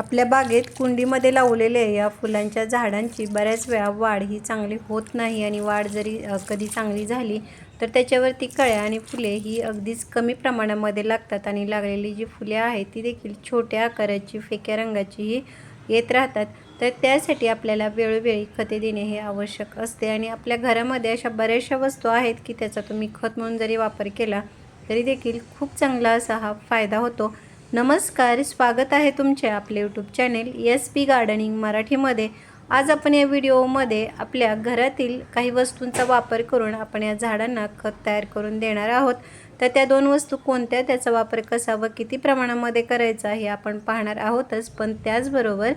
आपल्या बागेत कुंडीमध्ये लावलेल्या या फुलांच्या झाडांची बऱ्याच वेळा वाढ ही चांगली होत नाही आणि वाढ जरी कधी चांगली झाली तर त्याच्यावरती कळ्या आणि फुले ही अगदीच कमी प्रमाणामध्ये लागतात आणि लागलेली जी फुले आहेत ती देखील छोट्या आकाराची फेक्या रंगाची ही येत राहतात. तर त्यासाठी आपल्याला वेळोवेळी खते देणे हे आवश्यक असते आणि आपल्या घरामध्ये अशा बऱ्याचशा वस्तू आहेत की त्याचा तुम्ही खत म्हणून जरी वापर केला तरी देखील खूप चांगला असा हा फायदा होतो. नमस्कार स्वागत आहे तुमचे आपले YouTube channel S P gardening मराठीमध्ये. आज आपण या व्हिडिओमध्ये आपल्या घरातील काही वस्तूंचा वापर करून आपण या झाडांना खत तयार करून देणार आहोत. तर त्या दोन वस्तू कोणत्या त्याचा वापर कसा व किती प्रमाणामध्ये करायचा हे आपण पाहणार आहोतच. पण त्याचबरोबर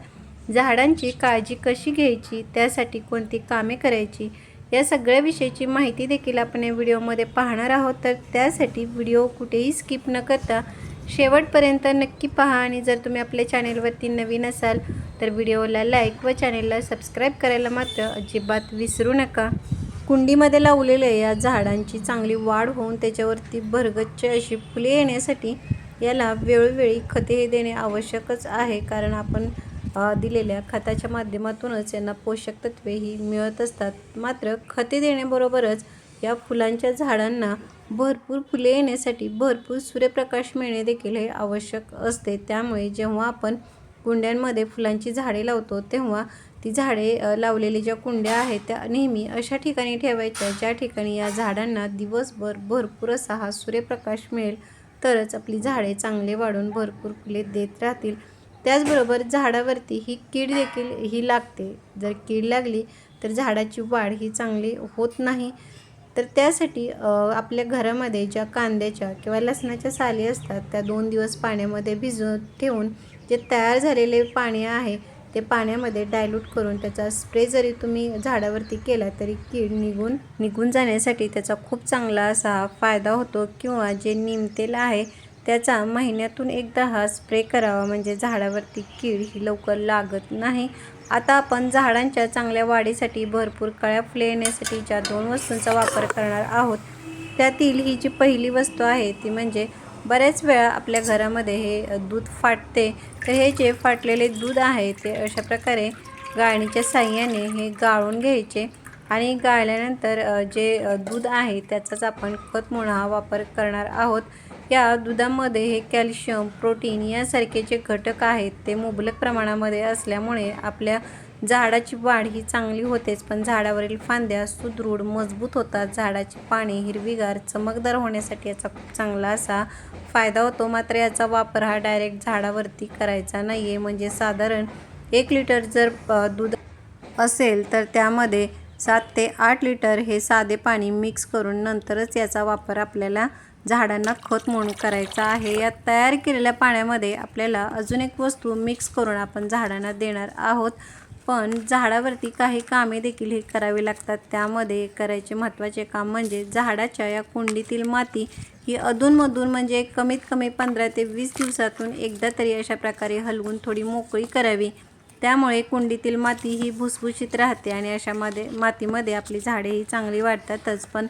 झाडांची काळजी कशी घ्यायची त्यासाठी कोणती कामे करायची या सगळ्या विषयीची माहिती देखील आपण या व्हिडिओमध्ये पाहणार आहोत. तर त्यासाठी व्हिडिओ कुठेही स्किप न करता शेवटपर्यंत नक्की पहा आणि जर तुम्ही आपल्या चॅनेलवरती नवीन असाल तर व्हिडिओला लाईक व चॅनेलला सबस्क्राईब करायला मात्र अजिबात विसरू नका. कुंडीमध्ये लावलेल्या या झाडांची चांगली वाढ होऊन त्याच्यावरती भरगच्च अशी फुले येण्यासाठी याला वेळोवेळी खते हे देणे आवश्यकच आहे कारण आपण दिलेल्या खताच्या माध्यमातूनच यांना पोषक तत्वे ही मिळत असतात. मात्र खते देण्याबरोबरच या फुलांच्या झाडांना भरपूर फुले येण्यासाठी भरपूर सूर्यप्रकाश मिळणे देखील हे आवश्यक असते. त्यामुळे जेव्हा आपण कुंड्यांमध्ये फुलांची झाडे लावतो तेव्हा ती झाडे लावलेली ज्या कुंड्या आहेत त्या नेहमी अशा ठिकाणी ठेवायच्या ज्या ठिकाणी या झाडांना दिवसभर भरपूर असा हा सूर्यप्रकाश मिळेल तरच आपली झाडे चांगले वाढून भरपूर फुले देत राहतील. त्याचबरोबर झाडावरती ही कीड देखील ही लागते. जर कीड लागली तर झाडाची वाढ ही चांगली होत नाही. तर त्यासाठी आपल्या घरामध्ये ज्या कांद्याच्या किंवा लसणाच्या साली असतात त्या दोन दिवस पाण्यामध्ये भिजवून ठेवून जे तयार झालेले पाणी आहे ते पाण्यामध्ये डायल्यूट करून त्याचा स्प्रे जरी तुम्ही झाडावरती केला तरी कीड निघून निघून जाण्यासाठी त्याचा खूप चांगला असा फायदा होतो किंवा जे निमतेल आहे त्याचा महिन्यातून एकदा हा स्प्रे करावा. म्हणजे झाडावरती कीड ही लवकर लागत नाही. आता आपण झाडांच्या चांगल्या वाढीसाठी भरपूर कळ्या फुले येण्यासाठी ज्या दोन वस्तूंचा वापर करणार आहोत त्यातील ही जी पहिली वस्तू आहे ती म्हणजे बऱ्याच वेळा आपल्या घरामध्ये हे दूध फाटते. तर हे जे फाटलेले दूध आहे ते अशा प्रकारे गाळणीच्या साह्याने हे गाळून घ्यायचे आणि गाळल्यानंतर जे दूध आहे त्याचाच आपण खत म्हणून हा वापर करणार आहोत. या दुधामध्ये हे कॅल्शियम प्रोटीन यासारखे जे घटक आहेत ते मुबलक प्रमाणामध्ये असल्यामुळे आपल्या झाडाची वाढ ही चांगली होतेच. पण झाडावरील फांद्या सुदृढ मजबूत होतात. झाडाची पाने हिरवीगार चमकदार होण्यासाठी याचा खूप चांगला असा फायदा होतो. मात्र याचा वापर हा डायरेक्ट झाडावरती करायचा नाही आहे म्हणजे साधारण एक लिटर जर दूध असेल तर त्यामध्ये सात ते आठ लिटर हे साधे पाणी मिक्स करून नंतरच याचा वापर आपल्याला झाडांना खत म्हणून करायचा आहे. या तयार केलेल्या पाण्यामध्ये आपल्याला अजून एक वस्तू मिक्स करून आपण झाडांना देणार आहोत. पण झाडावरती काही कामे देखील हे करावी लागतात. त्यामध्ये करायचे महत्त्वाचे काम म्हणजे झाडाच्या या कुंडीतील माती ही अधूनमधून म्हणजे कमीत कमी पंधरा ते वीस दिवसातून एकदा तरी अशा प्रकारे हलवून थोडी मोकळी करावी. त्यामुळे कुंडीतील माती ही भुसभुशीत राहते आणि अशामध्ये मातीमध्ये आपली झाडे ही चांगली वाढतातच. पण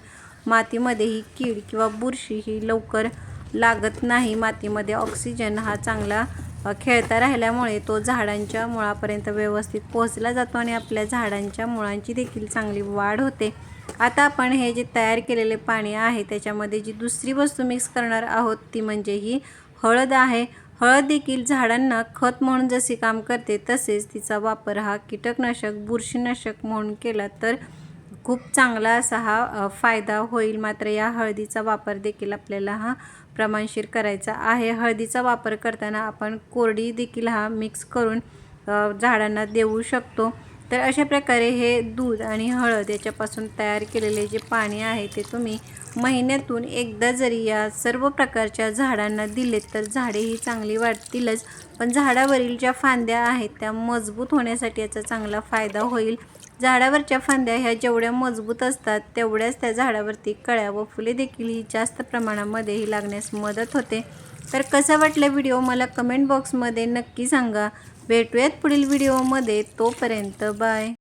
मातीमध्ये ही कीड किंवा बुरशी ही लवकर लागत नाही. मातीमध्ये ऑक्सिजन हा चांगला खेळता राहिल्यामुळे तो झाडांच्या मुळापर्यंत व्यवस्थित पोहोचला जातो आणि आपल्या झाडांच्या मुळांची देखील चांगली वाढ होते. आता आपण हे जे तयार केलेले पाणी आहे त्याच्यामध्ये जी दुसरी वस्तू मिक्स करणार आहोत ती म्हणजे ही हळद आहे. हळद देखील झाडांना खत म्हणून जसे काम करते तसेच तिचा वापर हा कीटकनाशक बुरशीनाशक म्हणून केला तर खूप चांगला असा हा फायदा होईल. मात्र या हळदीचा वापर देखील आपल्याला हा प्रमाणशीर करायचा आहे. हळदीचा वापर करताना आपण कोरडी देखील हा मिक्स करून झाडांना देऊ शकतो. तर अशा प्रकारे हे दूध आणि हळद याच्यापासून तयार केलेले जे पाणी आहे ते तुम्ही महिन्यातून एकदा जरी या सर्व प्रकारच्या झाडांना दिलेत तर झाडे ही चांगली वाढतीलच. पण झाडावरील ज्या फांद्या आहेत त्या मजबूत होण्यासाठी याचा चांगला फायदा होईल. झाडावरच्या फांद्या ह्या जेवढ्या मजबूत असतात तेवढ्याच त्या झाडावरती कळ्या व फुले देखील ही जास्त प्रमाणामध्ये ही लागण्यास मदत होते. तर कसा वाटला व्हिडिओ मला कमेंट बॉक्समध्ये नक्की सांगा. भेटूयात पुढील व्हिडिओमध्ये तोपर्यंत बाय.